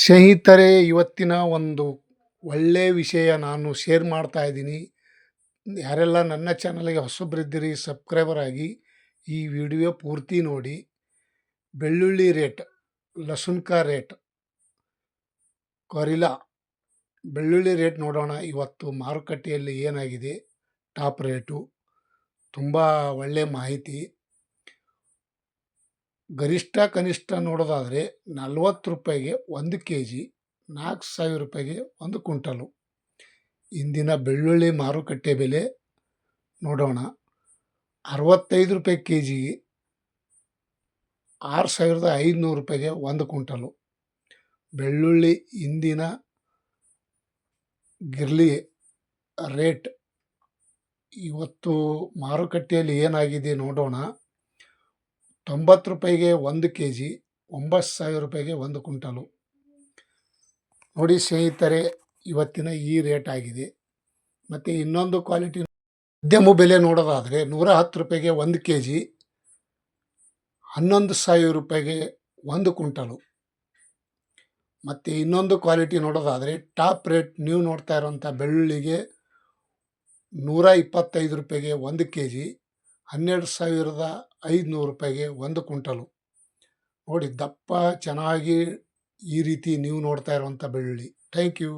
ಸ್ನೇಹಿತರೆ, ಇವತ್ತಿನ ಒಂದು ಒಳ್ಳೆಯ ವಿಷಯ ನಾನು ಶೇರ್ ಮಾಡ್ತಾ ಇದ್ದೀನಿ. ಯಾರೆಲ್ಲ ನನ್ನ ಚಾನಲ್ಗೆ ಹೊಸಬ್ರಿದ್ದೀರಿ ಸಬ್ಸ್ಕ್ರೈಬರ್ ಆಗಿ ಈ ವಿಡಿಯೋ ಪೂರ್ತಿ ನೋಡಿ. ಬೆಳ್ಳುಳ್ಳಿ ರೇಟ್ ಲಸುನ್ಕ ರೇಟ್ ಕೊರಿಲಾ ಬೆಳ್ಳುಳ್ಳಿ ರೇಟ್ ನೋಡೋಣ. ಇವತ್ತು ಮಾರುಕಟ್ಟೆಯಲ್ಲಿ ಏನಾಗಿದೆ? ಟಾಪ್ ರೇಟು ತುಂಬ ಒಳ್ಳೆಯ ಮಾಹಿತಿ. ಗರಿಷ್ಠ ಕನಿಷ್ಠ ನೋಡೋದಾದರೆ ನಲ್ವತ್ತು ರೂಪಾಯಿಗೆ ಒಂದು ಕೆ ಜಿ ನಾಲ್ಕು ಸಾವಿರ ರೂಪಾಯಿಗೆ ಒಂದು ಕುಂಟಲು ಇಂದಿನ ಬೆಳ್ಳುಳ್ಳಿ ಮಾರುಕಟ್ಟೆ ಬೆಲೆ ನೋಡೋಣ. ಅರವತ್ತೈದು ರೂಪಾಯಿ ಕೆ ಜಿ ಆರು ಸಾವಿರದ ಐದುನೂರು ರೂಪಾಯಿಗೆ ಒಂದು ಕುಂಟಲು ಬೆಳ್ಳುಳ್ಳಿ ಇಂದಿನ ಗಿರ್ಲಿ ರೇಟ್. ಇವತ್ತು ಮಾರುಕಟ್ಟೆಯಲ್ಲಿ ಏನಾಗಿದೆ ನೋಡೋಣ. ತೊಂಬತ್ತು ರೂಪಾಯಿಗೆ ಒಂದು ಕೆ ಜಿ ಒಂಬತ್ತು ಸಾವಿರ ರೂಪಾಯಿಗೆ ಒಂದು ಕುಂಟಲು ನೋಡಿ ಸ್ನೇಹಿತರೆ, ಇವತ್ತಿನ ಈ ರೇಟ್ ಆಗಿದೆ. ಮತ್ತು ಇನ್ನೊಂದು ಕ್ವಾಲಿಟಿ ಮಧ್ಯಮ ಬೆಲೆ ನೋಡೋದಾದರೆ ನೂರ ಹತ್ತು ರೂಪಾಯಿಗೆ ಒಂದು ಕೆ ಜಿ ಹನ್ನೊಂದು ಸಾವಿರ ರೂಪಾಯಿಗೆ ಒಂದು ಕುಂಟಲು ಮತ್ತು ಇನ್ನೊಂದು ಕ್ವಾಲಿಟಿ ನೋಡೋದಾದರೆ ಟಾಪ್ ರೇಟ್ ನೀವು ನೋಡ್ತಾ ಇರೋಂಥ ಬೆಳ್ಳುಳ್ಳಿಗೆ ನೂರ ಇಪ್ಪತ್ತೈದು ರೂಪಾಯಿಗೆ ಒಂದು ಕೆ ಜಿ ಹನ್ನೆರಡು ಸಾವಿರದ ಐದುನೂರು ರೂಪಾಯಿಗೆ ಒಂದು ಕುಂಟಲು ನೋಡಿ ದಪ್ಪ, ಚೆನ್ನಾಗಿ ಈ ರೀತಿ ನೀವು ನೋಡ್ತಾ ಇರುವಂಥ ಬೆಳ್ಳುಳ್ಳಿ. Thank you.